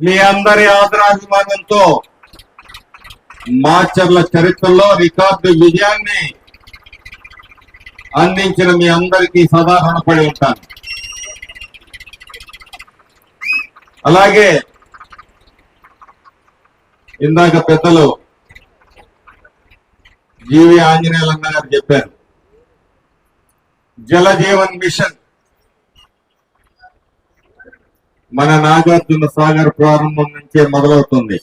మీ అందరి ఆదరాభిమానంతో మాచర్ల చరిత్రలో రికార్డు విజయాన్ని అందించిన మీ అందరికీ సదా పడి ఉంటాను. అలాగే ఇందాక పెద్దలు జీవి ఆంజనేయులన్న గారు చెప్పారు. జల జీవన్ మిషన్ మన నాగార్జున సాగర్ ప్రారంభం నుంచే మొదలవుతుంది.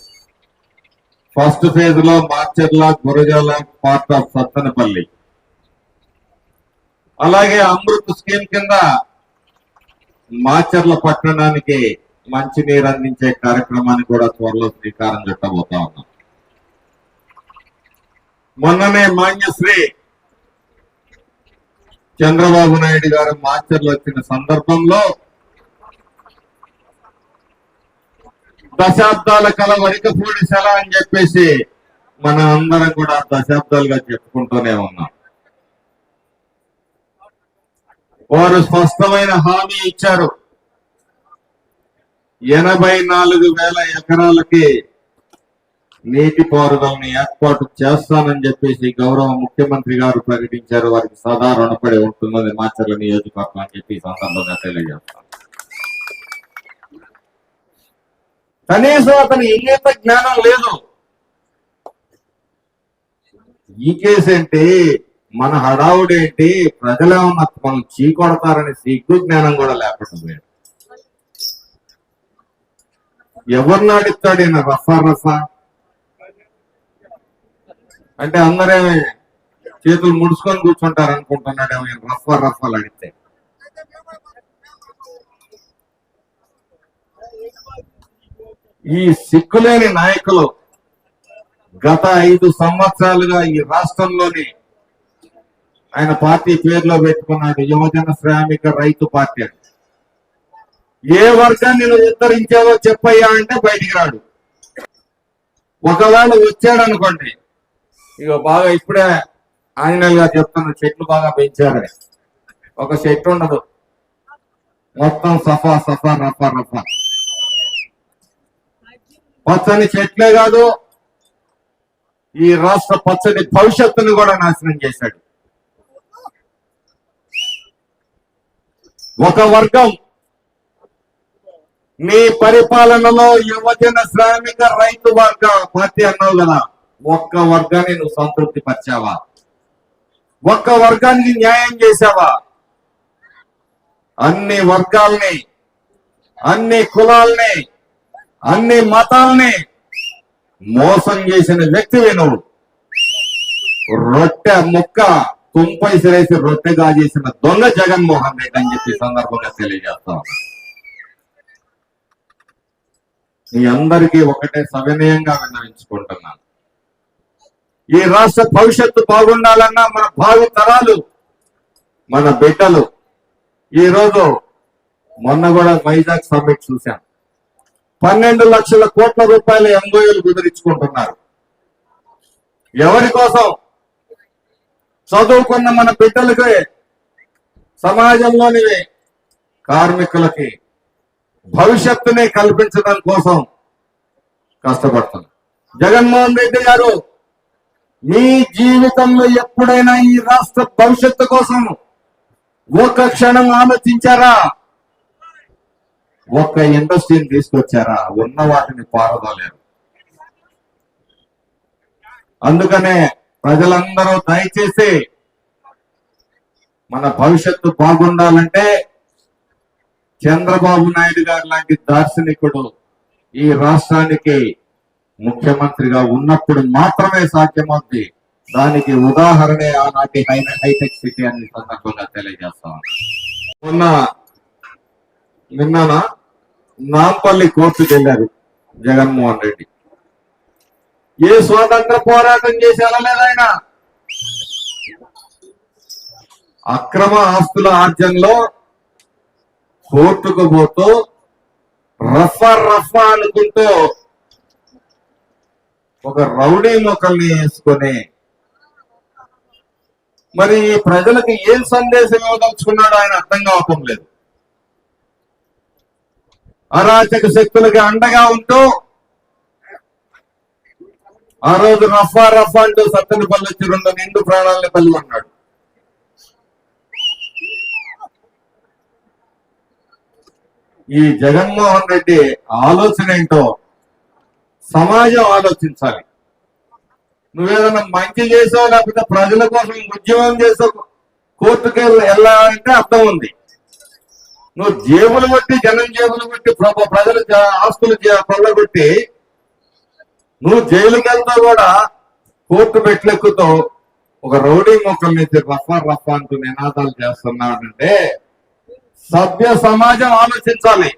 ఫస్ట్ ఫేజ్లో మార్చర్ల గురజాల పార్ట్ ఆఫ్ సత్తనపల్లి. అలాగే అమృత్ స్కీమ్ కింద మాచర్ల పట్టణానికి మంచినీరు అందించే కార్యక్రమాన్ని కూడా త్వరలో శ్రీకారం చుట్టబోతా ఉన్నాం. మొన్ననే మాన్యశ్రీ చంద్రబాబు నాయుడు గారు మాచర్లు వచ్చిన సందర్భంలో దశాబ్దాల కల వరికపూడి సెల అని చెప్పేసి మన అందరం కూడా దశాబ్దాలుగా చెప్పుకుంటూనే ఉన్నాం. వారు స్పష్టమైన హామీ ఇచ్చారు. ఎనభై నాలుగు వేల ఎకరాలకి నీటి పారుదలని ఏర్పాటు చేస్తానని చెప్పేసి గౌరవ ముఖ్యమంత్రి గారు ప్రకటించారు. వారికి సదా రుణపడి ఉంటుందని మాచర్ల నియోజకవర్గం అని చెప్పి సందర్భంగా తెలియజేస్తారు కనీసం అతని ఇంగిత జ్ఞానం లేదు. ఈ కేసు ఏంటి మన హడావుడేంటి? ప్రజలేమన్నా మనం చీకొడతారని సిగ్గు జ్ఞానం కూడా లేకుండా ఎవరిని అడుగుతాడు ఈయన రఫా రఫా? అంటే అందరేమి చేతులు ముడుచుకొని కూర్చుంటారు అనుకుంటున్నాడేమో ఈయన రఫా రఫాలు అడిగితే ఈ సిక్కులేని నాయకులు గత ఐదు సంవత్సరాలుగా ఈ రాష్ట్రంలోని ఆయన పార్టీ పేరులో పెట్టుకున్నాడు యువజన శ్రామిక రైతు పార్టీ అని. ఏ వర్గాన్ని నువ్వు ఉద్ధరించావో చెప్పయ్యా అంటే బయటికి రాడు. ఒకవేళ వచ్చాడు అనుకోండి ఇక బాగా ఇప్పుడే ఆంజనేయులు గారు చెప్తున్న చెట్లు బాగా పెంచారని ఒక చెట్టు ఉండదు. మొత్తం సఫా సఫా రఫా రఫా. పచ్చని చెట్లే కాదు ఈ రాష్ట్ర పచ్చని భవిష్యత్తును కూడా నాశనం చేశాడు. ఒక వర్గం నీ పరిపాలనలో యువజన శ్రామిక రైతు వర్గ పార్టీ అన్నావు కదా ఒక్క వర్గాన్ని నువ్వు సంతృప్తి పరిచావా ఒక్క వర్గానికి న్యాయం చేశావా? అన్ని వర్గాల్ని అన్ని కులాల్ని అన్ని మతాల్ని మోసం చేసిన వ్యక్తివే నువ్వు రొట్టె ముక్క తుంపై సిరేసి రొట్టెగా చేసిన దొంగ జగన్మోహన్ రెడ్డి అని చెప్పి సందర్భంగా తెలియజేస్తా మీ అందరికీ ఒకటే సవినయంగా విన్నవించుకుంటున్నాను. ఈ రాష్ట్ర భవిష్యత్తు బాగుండాలన్నా మన భావి తరాలు మన బిడ్డలు. ఈ రోజు మొన్న కూడా వైజాగ్ సమ్మిట్ చూశాం. పన్నెండు లక్షల కోట్ల రూపాయల ఎంఓయూలు కుదిరించుకుంటున్నారు ఎవరి కోసం? చదువుకున్న మన బిడ్డలకి సమాజంలోని కార్మికులకి భవిష్యత్తుని కల్పించడం కోసం కష్టపడుతుంది జగన్మోహన్ రెడ్డి గారు మీ జీవితంలో ఎప్పుడైనా ఈ రాష్ట్ర భవిష్యత్తు కోసం ఒక క్షణం ఆలోచించారా? ఒక్క ఇండస్ట్రీని తీసుకొచ్చారా? ఉన్న వాటిని పారదోలేరు. అందుకనే ప్రజలందరూ దయచేసి మన భవిష్యత్తు బాగుండాలంటే చంద్రబాబు నాయుడు గారు లాంటి దార్శనికుడు ఈ రాష్ట్రానికి ముఖ్యమంత్రిగా ఉన్నప్పుడు మాత్రమే సాధ్యమవుతుంది దానికి ఉదాహరణే ఆనాటి హైటెక్ సిటీ అనే సందర్భంగా తెలియజేస్తాం మొన్న నిన్ననా నాంపల్లి కోర్టుకు వెళ్ళారు జగన్మోహన్ రెడ్డి. ఏ స్వాతంత్ర పోరాటం చేసి వెళ్ళలేదు ఆయన? అక్రమ ఆస్తుల ఆర్జనలో కోర్టుకు పోతూ రఫా రఫా అనుకుంటూ ఒక రౌడీ మొక్కల్ని వేసుకొని మరి ప్రజలకు ఏం సందేశం ఇవ్వదలుచుకున్నాడో ఆయన అర్థం కావటం లేదు. అరాచక శక్తులకి అండగా ఉంటూ ఆ రోజు రఫా రఫా అంటూ సత్తని పల్లి వచ్చి రెండు నిండు ప్రాణాలని పల్లి ఉన్నాడు ఈ జగన్మోహన్ రెడ్డి ఆలోచన ఏంటో సమాజం ఆలోచించాలి. నువ్వేదన్నా మంచి చేసావు లేకపోతే ప్రజల కోసం ఉద్యమం చేసావు కోర్టుకి వెళ్ళాలంటే అర్థం ఉంది. నువ్వు జేబులు కొట్టి జనం జేబులు కొట్టి ప్ర- ప్రజల ఆస్తులు కొల్లగొట్టి నువ్వు జైలుకి వెళ్తా కూడా కోర్టు మెట్లెక్కుతో ఒక రౌడీ మొక్కల నుంచి రఫా రఫా అంటూ నినాదాలు చేస్తున్నాడంటే సభ్య సమాజం ఆలోచించాలి.